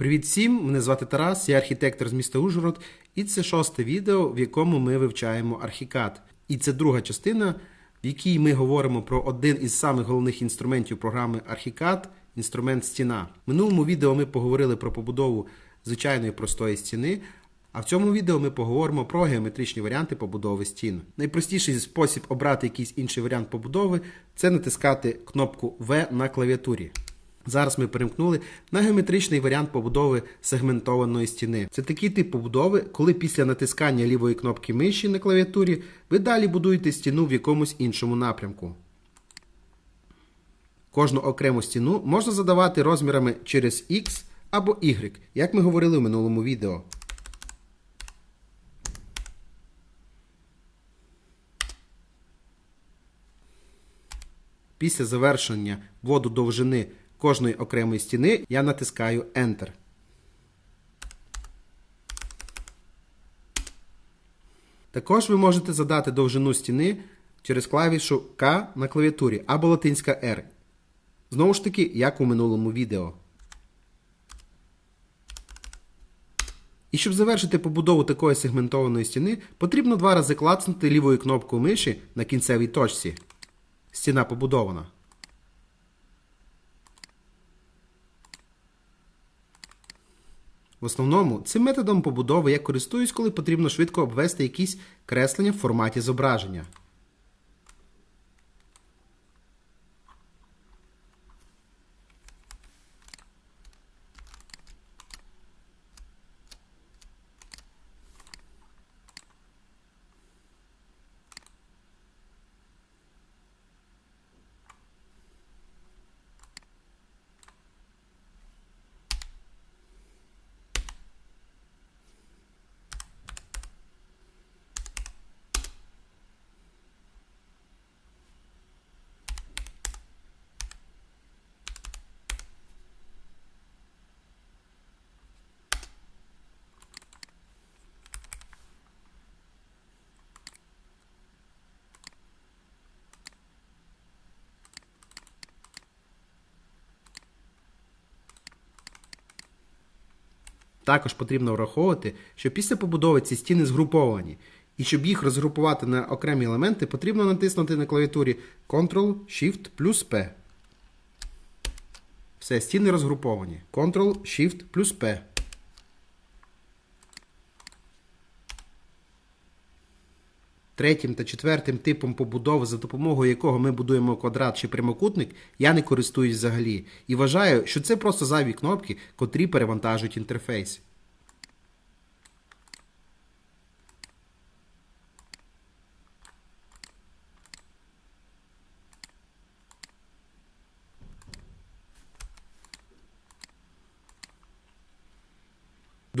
Привіт всім! Мене звати Тарас, я архітектор з міста Ужгород, і це шосте відео, в якому ми вивчаємо архікад. І це друга частина, в якій ми говоримо про один із самих головних інструментів програми Архікад інструмент стіна. В минулому відео ми поговорили про побудову звичайної простої стіни. А в цьому відео ми поговоримо про геометричні варіанти побудови стін. Найпростіший спосіб обрати якийсь інший варіант побудови це натискати кнопку V на клавіатурі. Зараз ми перемкнули на геометричний варіант побудови сегментованої стіни. Це такий тип побудови, коли після натискання лівої кнопки миші на клавіатурі ви далі будуєте стіну в якомусь іншому напрямку. Кожну окрему стіну можна задавати розмірами через X або Y, як ми говорили в минулому відео. Після завершення вводу довжини кожної окремої стіни я натискаю Enter. Також ви можете задати довжину стіни через клавішу К на клавіатурі або латинська R. Знову ж таки, як у минулому відео. І щоб завершити побудову такої сегментованої стіни, потрібно два рази клацнути лівою кнопкою миші на кінцевій точці. Стіна побудована. В основному цим методом побудови я користуюсь, коли потрібно швидко обвести якісь креслення в форматі зображення. Також потрібно враховувати, що після побудови ці стіни згруповані, і щоб їх розгрупувати на окремі елементи, потрібно натиснути на клавіатурі Ctrl-Shift плюс P. Все, стіни розгруповані. Ctrl-Shift плюс P. Третім та четвертим типом побудови, за допомогою якого ми будуємо квадрат чи прямокутник, я не користуюсь взагалі і вважаю, що це просто зайві кнопки, котрі перевантажують інтерфейс.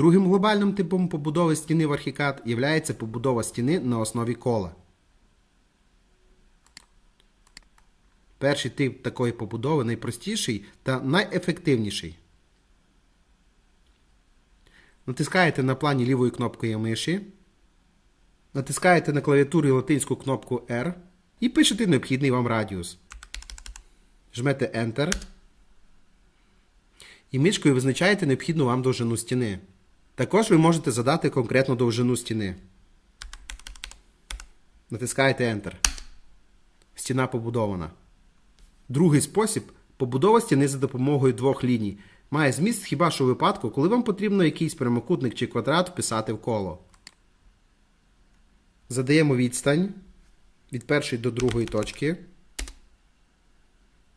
Другим глобальним типом побудови стіни в архікад є побудова стіни на основі кола. Перший тип такої побудови найпростіший та найефективніший. Натискаєте на плані лівою кнопкою миші. Натискаєте на клавіатурі латинську кнопку R і пишете необхідний вам радіус. Жмете Enter. І мишкою визначаєте необхідну вам довжину стіни. Також ви можете задати конкретну довжину стіни. Натискаєте Enter. Стіна побудована. Другий спосіб побудова стіни за допомогою двох ліній. Має зміст хіба що у випадку, коли вам потрібно якийсь прямокутник чи квадрат вписати в коло. Задаємо відстань від першої до другої точки.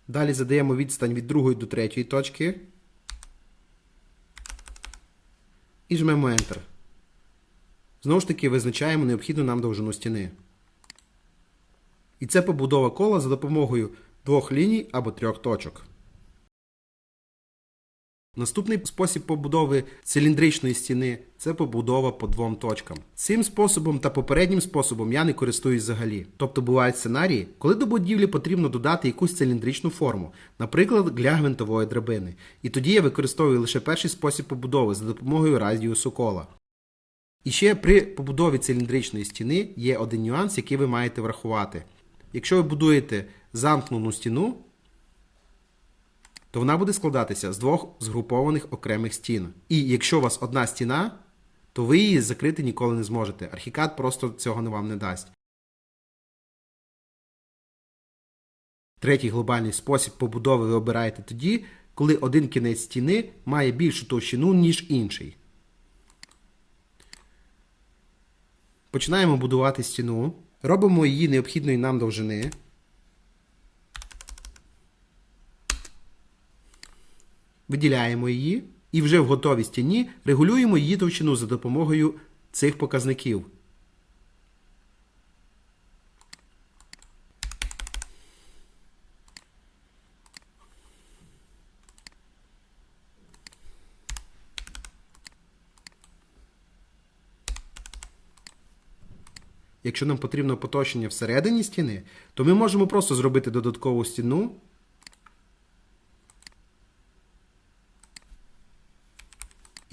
Далі задаємо відстань від другої до третьої точки. І жмемо Enter. Знову ж таки, визначаємо необхідну нам довжину стіни. І це побудова кола за допомогою двох ліній або трьох точок. Наступний спосіб побудови циліндричної стіни це побудова по двом точкам. Цим способом та попереднім способом я не користуюсь взагалі. Тобто бувають сценарії, коли до будівлі потрібно додати якусь циліндричну форму, наприклад, для гвинтової драбини. І тоді я використовую лише перший спосіб побудови за допомогою радіусу кола. І ще при побудові циліндричної стіни є один нюанс, який ви маєте врахувати. Якщо ви будуєте замкнену стіну, то вона буде складатися з двох згрупованих окремих стін. І якщо у вас одна стіна, то ви її закрити ніколи не зможете. Архікад просто цього не вам не дасть. Третій глобальний спосіб побудови ви обираєте тоді, коли один кінець стіни має більшу товщину, ніж інший. Починаємо будувати стіну. Робимо її необхідної нам довжини. Виділяємо її і вже в готовій стіні регулюємо її товщину за допомогою цих показників. Якщо нам потрібно поточення всередині стіни, то ми можемо просто зробити додаткову стіну.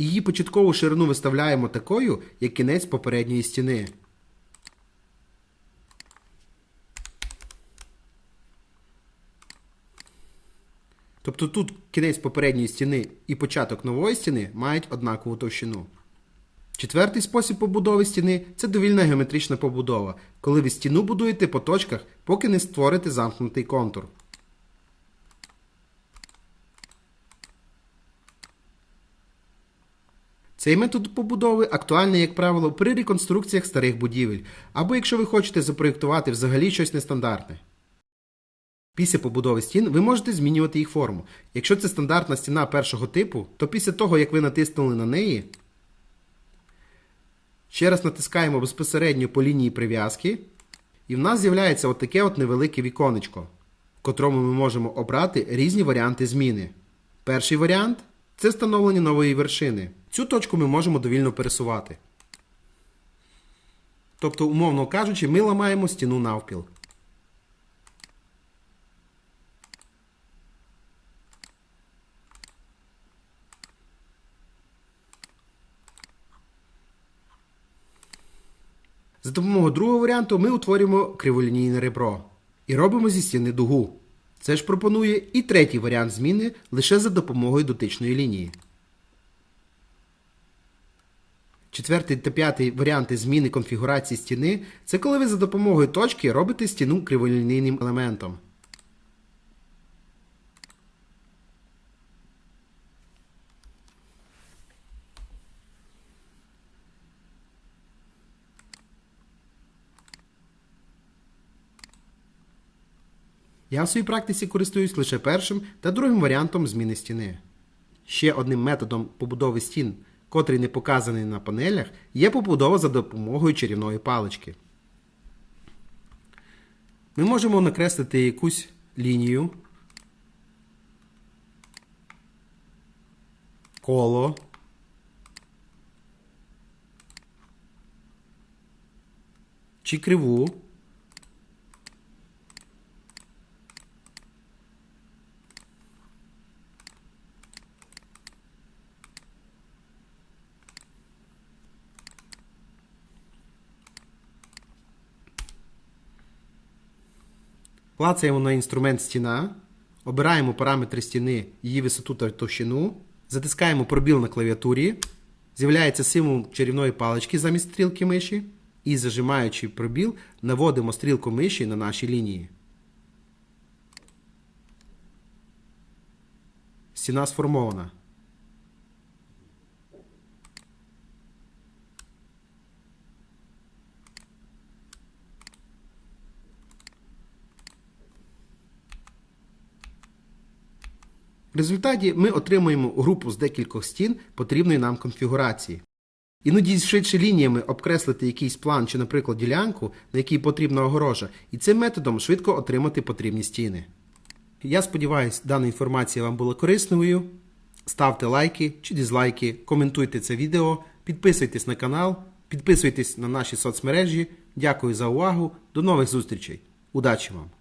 Її початкову ширину виставляємо такою, як кінець попередньої стіни. Тобто тут кінець попередньої стіни і початок нової стіни мають однакову товщину. Четвертий спосіб побудови стіни це довільна геометрична побудова, коли ви стіну будуєте по точках, поки не створите замкнутий контур. Цей метод побудови актуальний, як правило, при реконструкціях старих будівель, або якщо ви хочете запроєктувати взагалі щось нестандартне. Після побудови стін ви можете змінювати їх форму. Якщо це стандартна стіна першого типу, то після того, як ви натиснули на неї, ще раз натискаємо безпосередньо по лінії прив'язки, і в нас з'являється от таке от невелике віконечко, в котрому ми можемо обрати різні варіанти зміни. Перший варіант це встановлення нової вершини. Цю точку ми можемо довільно пересувати. Тобто, умовно кажучи, ми ламаємо стіну навпіл. За допомогою другого варіанту ми утворюємо криволінійне ребро і робимо зі стіни дугу. Це ж пропонує і третій варіант зміни лише за допомогою дотичної лінії. Четвертий та п'ятий варіанти зміни конфігурації стіни це коли ви за допомогою точки робите стіну криволінійним елементом. Я в своїй практиці користуюсь лише першим та другим варіантом зміни стіни. Ще одним методом побудови стін, котрий не показаний на панелях, є побудова за допомогою чарівної палички. Ми можемо накреслити якусь лінію, коло. Чи криву. Клацаємо на інструмент стіна, обираємо параметри стіни, її висоту та товщину, затискаємо пробіл на клавіатурі, з'являється символ чарівної палички замість стрілки миші, і зажимаючи пробіл, наводимо стрілку миші на наші лінії. Стіна сформована. В результаті ми отримуємо групу з декількох стін потрібної нам конфігурації. Іноді швидше лініями обкреслити якийсь план чи, наприклад, ділянку, на якій потрібна огорожа, і цим методом швидко отримати потрібні стіни. Я сподіваюся, дана інформація вам була корисною. Ставте лайки чи дізлайки, коментуйте це відео, підписуйтесь на канал, підписуйтесь на наші соцмережі. Дякую за увагу. До нових зустрічей. Удачі вам!